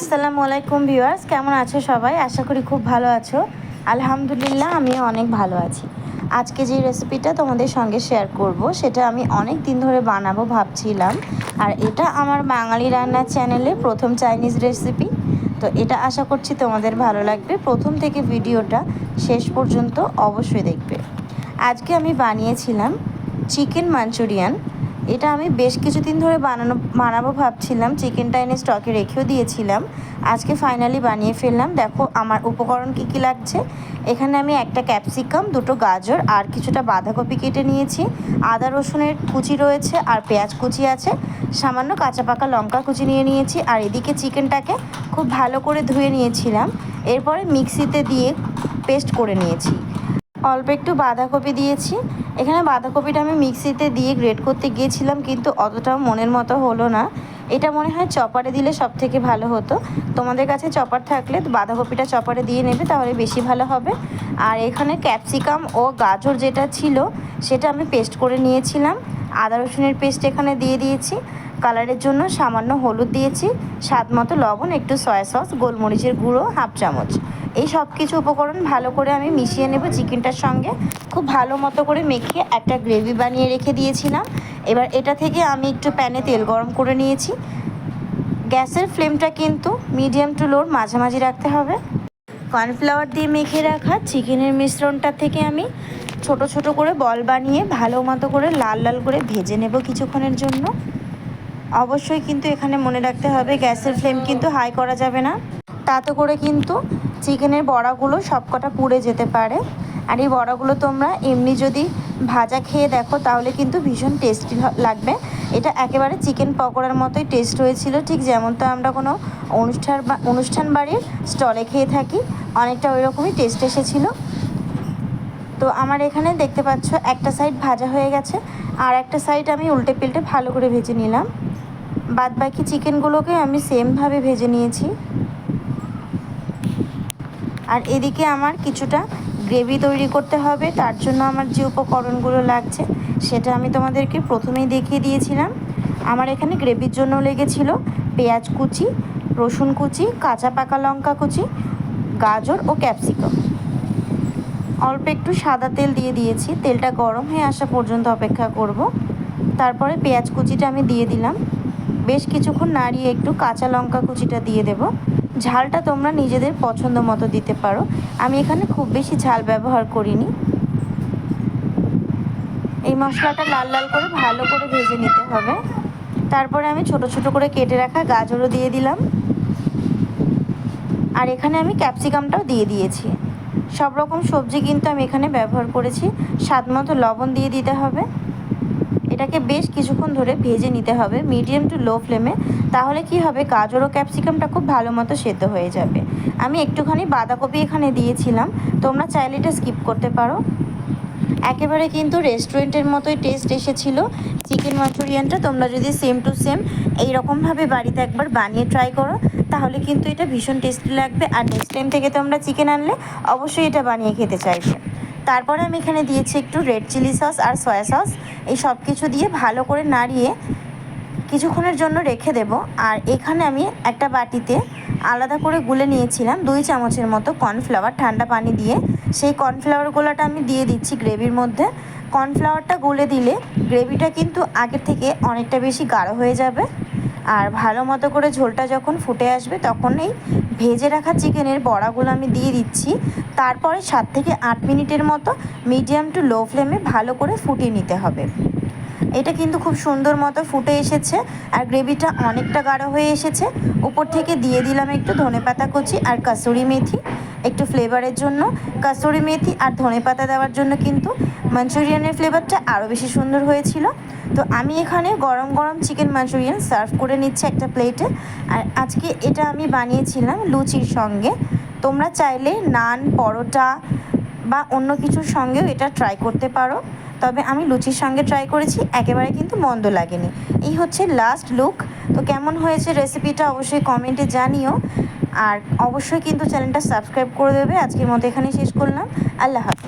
আসসালামু আলাইকুম ভিউয়ার্স, কেমন আছো সবাই? আশা করি খুব ভালো আছো। আলহামদুলিল্লাহ, আমিও অনেক ভালো আছি। আজকে যে রেসিপিটা তোমাদের সঙ্গে শেয়ার করব, সেটা আমি অনেক দিন ধরে বানাবো ভাবছিলাম। আর এটা আমার বাঙালি রান্নার চ্যানেলে প্রথম চাইনিজ রেসিপি তো এটা আশা করছি তোমাদের ভালো লাগবে। প্রথম থেকে ভিডিওটা শেষ পর্যন্ত অবশ্যই দেখবে। আজকে আমি বানিয়েছিলাম চিকেন মাঞ্চুরিয়ান এটা আমি বেশ কিছুদিন ধরে বানানো, বানাবো ভাবছিলাম। চিকেনটা এনে স্টকে রেখেও দিয়েছিলাম। আজকে ফাইনালি বানিয়ে ফেললাম। দেখো আমার উপকরণ কী কী লাগছে। এখানে আমি একটা ক্যাপসিকাম দুটো গাজর আর কিছুটা বাঁধাকপি কেটে নিয়েছি। আদা, রসুনের কুচি রয়েছে আর পেঁয়াজ কুচি আছে। সামান্য কাঁচা পাকা লঙ্কা কুচি নিয়ে নিয়েছি আর এদিকে চিকেনটাকে খুব ভালো করে ধুয়ে নিয়েছিলাম। এরপরে মিক্সিতে দিয়ে পেস্ট করে নিয়েছি। অল্প একটু বাঁধাকপি দিয়েছি। এখানে বাঁধাকপিটা আমি মিক্সিতে দিয়ে গ্রেট করতে গিয়েছিলাম, কিন্তু অতটাও মনের মতো হলো না। এটা মনে হয় চপারে দিলে সব থেকে ভালো হতো। তোমাদের কাছে চপার থাকলে বাঁধাকপিটা চপারে দিয়ে নেবে, তাহলে বেশি ভালো হবে। আর এখানে ক্যাপসিকাম ও গাজর যেটা ছিল, সেটা আমি পেস্ট করে নিয়েছিলাম। আদা রসুনের পেস্ট এখানে দিয়ে দিয়েছি। কালারের জন্য সামান্য হলুদ দিয়েছি। স্বাদ মতো লবণ, একটু সয়া সস, গোলমরিচের গুঁড়ো, হাফ চামচ। এই সব কিছু উপকরণ ভালো করে আমি মিশিয়ে নেব চিকেনটার সঙ্গে। খুব ভালো মতো করে মেখে একটা গ্রেভি বানিয়ে রেখে দিয়েছিলাম। এবার এটা থেকে আমি একটু প্যানে তেল গরম করে নিয়েছি। গ্যাসের ফ্লেমটা কিন্তু মিডিয়াম টু লোর মাঝামাঝি রাখতে হবে। কর্নফ্লাওয়ার দিয়ে মেখে রাখা চিকেনের মিশ্রণটা থেকে আমি ছোট ছোট করে বল বানিয়ে ভালো মতো করে লাল লাল করে ভেজে নেব কিছুক্ষণের জন্য। অবশ্যই কিন্তু এখানে মনে রাখতে হবে গ্যাসের ফ্লেম কিন্তু হাই করা যাবে না। তাতে করে কিন্তু চিকেনের বড়াগুলো সবকটা পুড়ে যেতে পারে। আর এই বড়াগুলো তোমরা এমনি যদি ভাজা খেয়ে দেখো, তাহলে কিন্তু ভীষণ টেস্টি লাগবে। এটা একেবারে চিকেন পকোড়ার মতোই টেস্ট হয়েছিল, ঠিক যেমন তো আমরা কোনো অনুষ্ঠান বা অনুষ্ঠান বাড়ির স্টলে খেয়ে থাকি, অনেকটা ওই রকমই টেস্ট এসেছিল। তো আমার এখানে দেখতে পাচ্ছ, একটা সাইড ভাজা হয়ে গেছে, আর একটা সাইড আমি উল্টে পিল্টে ভালো করে ভেজে নিলাম। বাদ বাকি চিকেনগুলোকে আমি সেমভাবে ভেজে নিয়েছি। আর এদিকে আমার কিছুটা গ্রেভি তৈরি করতে হবে, তার জন্য আমার যে উপকরণগুলো লাগছে সেটা আমি তোমাদেরকে প্রথমেই দেখিয়ে দিয়েছিলাম। আমার এখানে গ্রেভির জন্য লেগেছিল পেঁয়াজ কুচি, রসুন কুচি, কাঁচা পাকা লঙ্কা কুচি, গাজর ও ক্যাপসিকাম। অল্প একটু সাদা তেল দিয়ে দিয়েছি, তেলটা গরম হয়ে আসা পর্যন্ত অপেক্ষা করব। তারপরে পেঁয়াজ কুচিটা আমি দিয়ে দিলাম। বেশ কিছুক্ষণ নাড়িয়ে একটু কাঁচা লঙ্কা কুচিটা দিয়ে দেব। ঝালটা তোমরা নিজেদের পছন্দ মতো দিতে পারো। আমি এখানে খুব বেশি ঝাল ব্যবহার করিনি। এই মশলাটা লাল লাল করে ভালো করে ভেজে নিতে হবে। তারপরে আমি ছোট ছোট করে কেটে রাখা গাজরও দিয়ে দিলাম। আর এখানে আমি ক্যাপসিকামটাও দিয়ে দিয়েছি। সব রকম সবজি কিন্তু আমি এখানে ব্যবহার করেছি। স্বাদ মতো লবণ দিয়ে দিতে হবে। এটাকে বেশ কিছুক্ষণ ধরে ভেজে নিতে হবে মিডিয়াম টু লো ফ্লেমে। তাহলে কি হবে? গাজর ও ক্যাপসিকামটা খুব ভালো মতো সেদ্ধ হয়ে যাবে। আমি একটুখানি বাঁধাকপি এখানে দিয়েছিলাম। তোমরা চাইলে এটা স্কিপ করতে পারো। একেবারে কিন্তু রেস্টুরেন্টের মতোই টেস্ট এসেছিল। চিকেন মাঞ্চুরিয়ানটা তোমরা যদি সেম টু সেম এইরকমভাবে বাড়িতে একবার বানিয়ে ট্রাই করো, তাহলে কিন্তু এটা ভীষণ টেস্টি লাগবে। আর নেক্সট টাইম থেকে তোমরা চিকেন আনলে অবশ্যই এটা বানিয়ে খেতে চাইবে। তারপরে আমি এখানে দিয়েছি একটু রেড চিলি সস আর সয়া সস। এই সব কিছু দিয়ে ভালো করে নাড়িয়ে কিছুক্ষণের জন্য রেখে দেব। আর এখানে আমি একটা বাটিতে আলাদা করে গুলে নিয়েছিলাম দুই চামচের মতো কর্নফ্লাওয়ার ঠান্ডা পানি দিয়ে। সেই কর্নফ্লাওয়ার গোলাটা আমি দিয়ে দিচ্ছি গ্রেভির মধ্যে। কর্নফ্লাওয়ারটা গুলে দিলে গ্রেভিটা কিন্তু আগের থেকে অনেকটা বেশি গাঢ় হয়ে যাবে। আর ভালো মতো করে ঝোলটা যখন ফুটে আসবে তখন এই ভেজে রাখা চিকেনের বড়াগুলো আমি দিয়ে দিচ্ছি। তারপরে সাত থেকে আট মিনিটের মতো মিডিয়াম টু লো ফ্লেমে ভালো করে ফুটিয়ে নিতে হবে। এটা কিন্তু খুব সুন্দর মতো ফুটে এসেছে আর গ্রেভিটা অনেকটা গাঢ় হয়ে এসেছে। উপর থেকে দিয়ে দিলাম একটু ধনে পাতা কুচি আর কাসুরি মেথি। একটু ফ্লেভারের জন্য কাসুরি মেথি আর ধনে পাতা দেওয়ার জন্য কিন্তু মাঞ্চুরিয়ানের ফ্লেভারটা আরও বেশি সুন্দর হয়েছিল। তো আমি এখানে গরম গরম চিকেন মাঞ্চুরিয়ান সার্ভ করে নিচ্ছি একটা প্লেটে আর আজকে এটা আমি বানিয়েছিলাম লুচির সঙ্গে। তোমরা চাইলে নান, পরোটা বা অন্য কিছুর সঙ্গেও এটা ট্রাই করতে পারো। তবে আমি লুচির সঙ্গে ট্রাই করেছি, একেবারে কিন্তু মন্দ লাগেনি। এই হচ্ছে লাস্ট লুক তো কেমন হয়েছে রেসিপিটা অবশ্যই কমেন্টে জানিও। আর অবশ্যই কিন্তু চ্যানেলটা সাবস্ক্রাইব করে দেবে। আজকের মতো এখানেই শেষ করলাম। আল্লাহ হাফিজ।